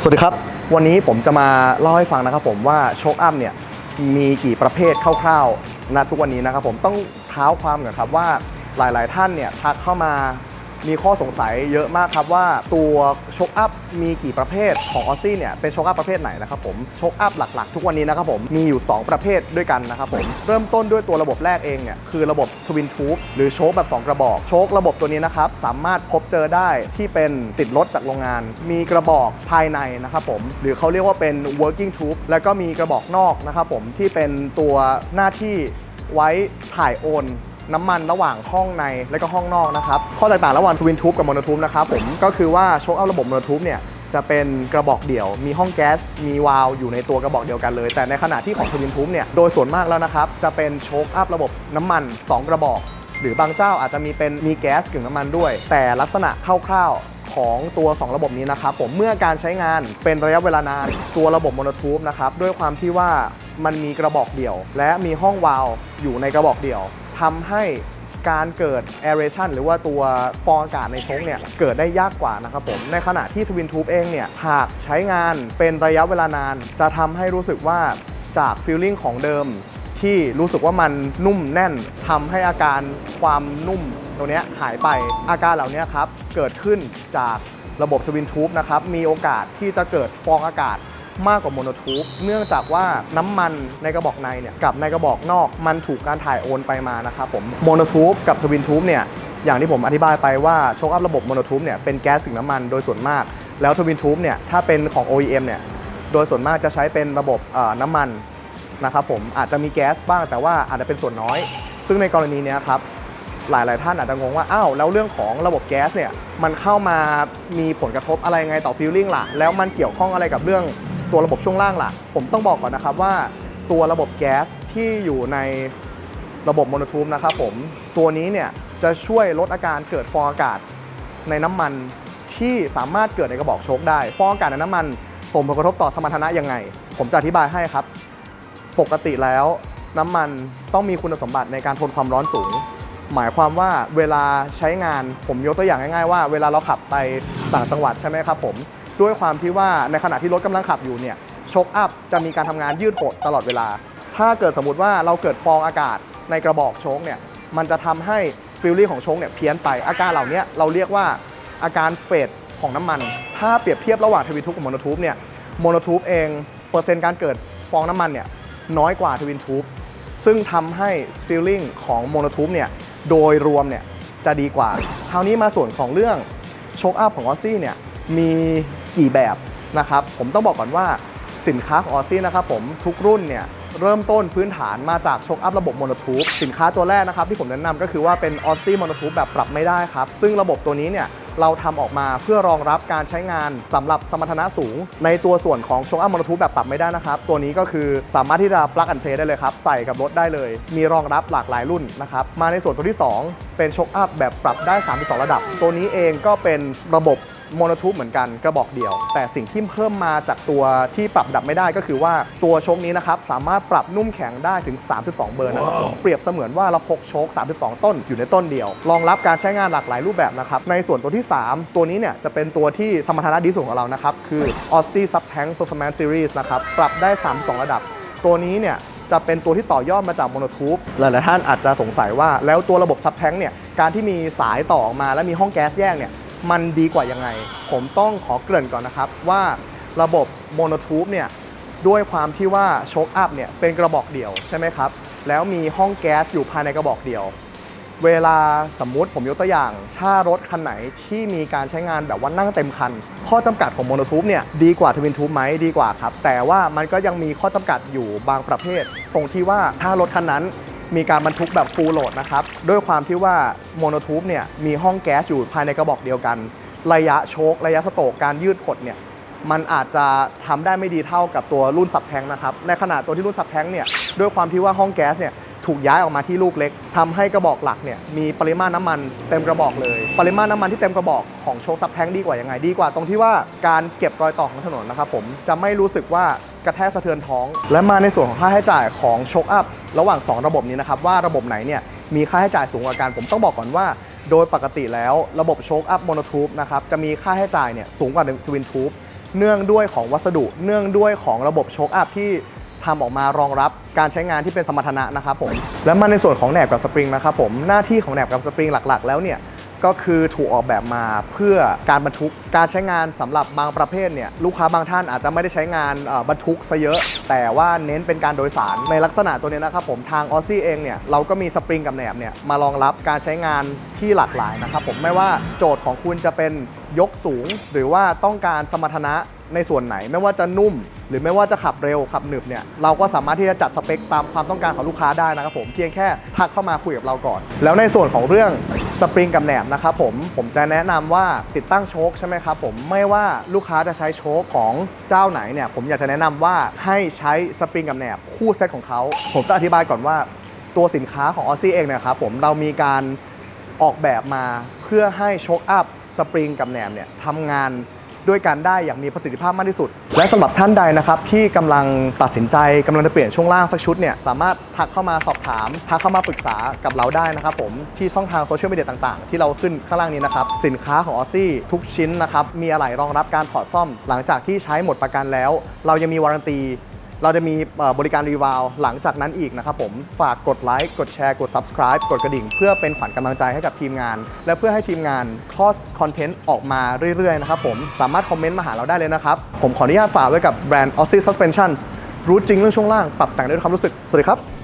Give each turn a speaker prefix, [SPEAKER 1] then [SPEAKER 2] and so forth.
[SPEAKER 1] สวัสดีครับ วันนี้ผมจะมาเล่าให้ฟังนะครับผมว่าโชคอัพเนี่ยมีกี่ประเภทคร่าวๆณทุกวันนี้นะครับผมต้องเท้าความก่อนครับว่าหลายๆท่านเนี่ยทักเข้ามา มีข้อสงสัยเยอะมากครับว่าตัวโชคอัพมีกี่ประเภทของออซซี่เนี่ยเป็นโชคอัพประเภทไหนนะครับผมโชคอัพหลักๆ ทุกวันนี้นะครับผมมีอยู่ 2 ประเภทด้วยกันนะครับผมเริ่มต้นด้วยตัวระบบแรกเองเนี่ยคือระบบทวินทูบหรือโชคแบบ 2 กระบอก โชคระบบตัวนี้นะครับสามารถพบเจอได้ที่เป็นติดรถจากโรงงาน มีกระบอกภายในนะครับผมหรือเขาเรียกว่าเป็น working tube แล้วก็มีกระบอกนอกนะครับผมที่เป็นตัวหน้าที่ไว้ถ่ายโอน น้ำมันระหว่างห้องในและก็ห้องนอกนะครับ ข้อแตกต่างระหว่างทวินทูบกับโมโนทูบนะครับผมก็คือว่าโชคอัพระบบโมโนทูบเนี่ยจะเป็นกระบอกเดี่ยว มีห้องแก๊ส มีวาล์วอยู่ในตัวกระบอกเดียวกันเลย แต่ในขณะที่ของทวินทูบเนี่ย โดยส่วนมากแล้วนะครับ จะเป็นโชคอัพระบบน้ำมัน 2 กระบอก หรือบางเจ้าอาจจะมีเป็นมีแก๊สกึ่งน้ำมันด้วย แต่ลักษณะคร่าวๆของตัว 2 ระบบนี้นะครับผม เมื่อการใช้งานเป็นระยะเวลานาน ตัวระบบโมโนทูบนะครับ ด้วยความที่ว่ามันมีกระบอกเดี่ยว และมีห้องวาล์วอยู่ในกระบอกเดี่ยว ทำให้การเกิด aeration หรือว่าตัวฟองอากาศในชคเนี่ยเกิดได้ยากกว่านะครับผม ในขณะที่ทวินทูบเองเนี่ยหากใช้งานเป็นระยะเวลานาน จะทำให้รู้สึกว่าจากฟีลลิ่งของเดิม ที่รู้สึกว่ามันนุ่มแน่นทำให้อาการความนุ่มตรงนี้หายไปอาการเหล่านี้ครับ เกิดขึ้นจากระบบทวินทูบนะครับ มีโอกาสที่จะเกิดฟองอากาศ มากกว่าโมโนทูบเนื่องจากว่าน้ำมันในกระบอกในเนี่ยกับในกระบอกนอกมันถูกการถ่ายโอนไปมานะครับผมโมโนทูบกับทวินทูบเนี่ยอย่างที่ผมอธิบายไปว่าโชคอัพระบบโมโนทูบเนี่ยเป็นแก๊สถึงน้ำมันโดยส่วนมาก แล้วทวินทูบเนี่ยถ้าเป็นของ OEM เนี่ยโดยส่วนมากจะใช้เป็นระบบน้ำมันนะครับผมอาจจะมีแก๊สบ้างแต่ว่าอาจจะเป็นส่วนน้อย ซึ่งในกรณีนี้ครับหลาย ๆ ท่านอาจจะงงว่าอ้าวแล้วเรื่องของระบบแก๊สเนี่ยมันเข้ามามีผลกระทบอะไรไงต่อฟิลลิ่งล่ะ แล้วมันเกี่ยวข้องอะไรกับเรื่อง ตัวระบบช่วงล่างล่ะ ผมต้องบอกก่อนนะครับว่าตัวระบบแก๊สที่อยู่ในระบบโมโนทูมนะครับผมตัวนี้เนี่ยจะช่วยลดอาการเกิดฟองอากาศในน้ำมันที่สามารถเกิดในกระบอกโชคได้ ฟองอากาศในน้ำมันส่งผลกระทบต่อสมรรถนะยังไง ผมจะอธิบายให้ครับ ปกติแล้วน้ำมันต้องมีคุณสมบัติในการทนความร้อนสูง หมายความว่าเวลาใช้งานผมยกตัวอย่างง่ายๆว่า เวลาเราขับไปต่างจังหวัดใช่ไหมครับผม ด้วยความที่ว่าในขณะที่รถกำลังขับอยู่เนี่ยโชคอัพจะมีการทำงานยืดหดตลอดเวลา ถ้าเกิดสมมติว่าเราเกิดฟองอากาศในกระบอกโชคเนี่ยมันจะทำให้ฟิลลิ่งของโชคเนี่ยเพี้ยนไปอาการเหล่านี้เราเรียกว่าอาการเฟดของน้ำมัน ถ้าเปรียบเทียบระหว่างทวินทูบกับโมโนทูบเนี่ยโมโนทูบเองเปอร์เซ็นต์การเกิดฟองน้ำมันเนี่ยน้อยกว่าทวินทูบซึ่งทำให้ฟีลลิ่งของโมโนทูบเนี่ยโดยรวมเนี่ยจะดีกว่าคราวนี้มาส่วนของเรื่องโชคอัพของออซซี่เนี่ยมี กี่แบบนะครับผมต้องบอกก่อนว่าสินค้าของออซซี่นะครับผมทุกรุ่นเนี่ยเริ่มต้นพื้นฐานมาจากโชคอัพระบบโมโนทูบสินค้าตัวแรกนะครับที่ผมแนะนำก็คือว่าเป็นออซซี่โมโนทูบแบบปรับไม่ได้ครับ ซึ่งระบบตัวนี้เนี่ยเราทำออกมาเพื่อรองรับการใช้งานสำหรับสมรรถนะสูง ในตัวส่วนของโชคอัพมอเตอร์ทูแบบปรับไม่ได้นะครับ ตัวนี้ก็คือสามารถที่จะ plug and play ได้เลยครับ ใส่กับรถได้เลย มีรองรับหลากหลายรุ่นนะครับมาในส่วนตัวที่ 2 เป็นโชคอัพแบบปรับได้ 32 ระดับ ตัวนี้เองก็เป็นระบบ โมโนทูบเหมือนกันกระบอกเดียว แต่สิ่งที่เพิ่มมาจากตัวที่ปรับดับไม่ได้ก็คือว่าตัวโชคนี้นะครับสามารถปรับนุ่มแข็งได้ถึง 32 เบอร์นะครับผมเปรียบเสมือนว่าเราพกโชค 32 ต้นอยู่ในต้นเดียว รองรับการใช้งานหลากหลายรูปแบบนะครับในส่วนตัวที่ 3 ตัวนี้เนี่ยจะเป็นตัวที่สมรรถนะดีสุดของเรานะครับคือ Aussie Sub Tank Performance Series นะครับปรับได้ 32 ระดับ ตัวนี้เนี่ยจะเป็นตัวที่ต่อยอดมาจากโมโนทูบหลายๆท่านอาจจะสงสัยว่าแล้วตัวระบบซับแทงเนี่ยการที่มีสายต่อออกมาและมีห้องแก๊สแยกเนี่ย มันดีกว่ายังไง ผมต้องขอเกริ่นก่อนนะครับ ว่าระบบโมโนทูบเนี่ยด้วยความที่ว่าโชคอัพเนี่ยเป็นกระบอกเดียวใช่ไหมครับ แล้วมีห้องแก๊สอยู่ภายในกระบอกเดียว เวลาสมมุติผมยกตัวอย่าง ถ้ารถคันไหนที่มีการใช้งานแบบว่านั่งเต็มคัน ข้อจำกัดของโมโนทูบเนี่ยดีกว่าทวินทูบไหมดีกว่าครับ แต่ว่ามันก็ยังมีข้อจำกัดอยู่บางประเภท ตรงที่ว่าถ้ารถคันนั้น มีการบรรทุกแบบฟูลโหลดนะครับ ด้วยความที่ว่าโมโนทูบเนี่ยมีห้องแก๊สอยู่ภายในกระบอกเดียวกัน ระยะโชคระยะสโตกการยืดหดเนี่ยมันอาจจะทำได้ไม่ดีเท่ากับตัวรุ่นสับแทงนะครับ ในขณะตัวที่รุ่นสับแทงเนี่ยด้วยความที่ว่าห้องแก๊สเนี่ย ถูกย้ายออกมาที่ลูกเล็กทำให้กระบอกหลักเนี่ยมีปริมาณน้ำมันเต็มกระบอกเลย ปริมาณน้ำมันที่เต็มกระบอกของโชคซับแทงดีกว่ายังไงดีกว่า ตรงที่ว่าการเก็บรอยต่อของถนนนะครับผมจะไม่รู้สึกว่ากระแทกสะเทือนท้อง และมาในส่วนของค่าใช้จ่ายของโชคอัพระหว่าง 2 ระบบนี้นะครับว่าระบบไหนเนี่ยมีค่าใช้จ่ายสูงกว่ากันผมต้องบอกก่อนว่าโดยปกติแล้วระบบโชคอัพโมโนทูบนะครับจะมีค่าใช้จ่ายเนี่ยสูงกว่าทวินทูบเนื่องด้วยของวัสดุ เนื่องด้วยของระบบโชคอัพที่ ทำออกมารองรับการใช้งานที่เป็นสมรรถนะนะครับผมและมาในส่วนของแหนบกับสปริงนะครับผมหน้าที่ของแหนบกับสปริงหลัก ๆ แล้วเนี่ย ก็คือถูกออกแบบมาเพื่อการบรรทุก การใช้งานสำหรับบางประเภทเนี่ยลูกค้าบางท่านอาจจะไม่ได้ใช้งานบรรทุกซะเยอะ แต่ว่าเน้นเป็นการโดยสารในลักษณะตัวเนี้ยนะครับผมทางออซี่เองเนี่ยเราก็มีสปริงกับแหนบเนี่ยมารองรับการใช้งานที่หลากหลายนะครับผมไม่ว่าโจทย์ของคุณจะเป็นยกสูง หรือว่าต้องการสมรรถนะในส่วนไหนไม่ว่าจะนุ่ม หรือไม่ว่าจะขับเร็วขับหนึบเนี่ยเราก็สามารถที่จะจัดสเปคตามความต้องการของลูกค้าได้นะครับผมเพียงแค่ทักเข้ามาคุยกับเราก่อน แล้วในส่วนของเรื่อง สปริงกับแหนบนะครับผมผมจะแนะนำว่าติดตั้งโชคใช่ไหมครับผมไม่ว่าลูกค้าจะใช้โชคของเจ้าไหนเนี่ยผมอยากจะแนะนำว่าให้ใช้สปริงกับแหนบคู่เซตของเขาผมจะอธิบายก่อนว่าตัวสินค้าของออซี่เองเนยครับผมเรามีการออกแบบมาเพื่อให้โชคอัพสปริงกับแหนบเนี่ยทำงาน ด้วยกันได้อย่างมีประสิทธิภาพมากที่สุด และสำหรับท่านใดนะครับที่กำลังตัดสินใจกำลังจะเปลี่ยนช่วงล่างสักชุดเนี่ยสามารถทักเข้ามาสอบถามทักเข้ามาปรึกษากับเราได้นะครับผมที่ช่องทางโซเชียลมีเดียต่างๆ ที่เราขึ้นข้างล่างนี้นะครับสินค้าของออซี่ทุกชิ้นนะครับมีอะไหล่รองรับการถอดซ่อม หลังจากที่ใช้หมดประกันแล้ว เรายังมีวารันตี เราจะมีบริการรีวาลหลังจากนั้นอีกนะครับผมฝากกดไลค์กดแชร์กด subscribe กดกระดิ่ง เพื่อเป็นขวัญกำลังใจให้กับทีมงาน และเพื่อให้ทีมงานคลอสคอนเทนต์ออกมาเรื่อยๆนะครับผมสามารถคอมเมนต์มาหาเราได้เลยนะครับ ผมขออนุญาตฝากไว้กับแบรนด์ Aussie Suspensions รู้จริงเรื่องช่วงล่างปรับแต่งด้วยความรู้สึก สวัสดีครับ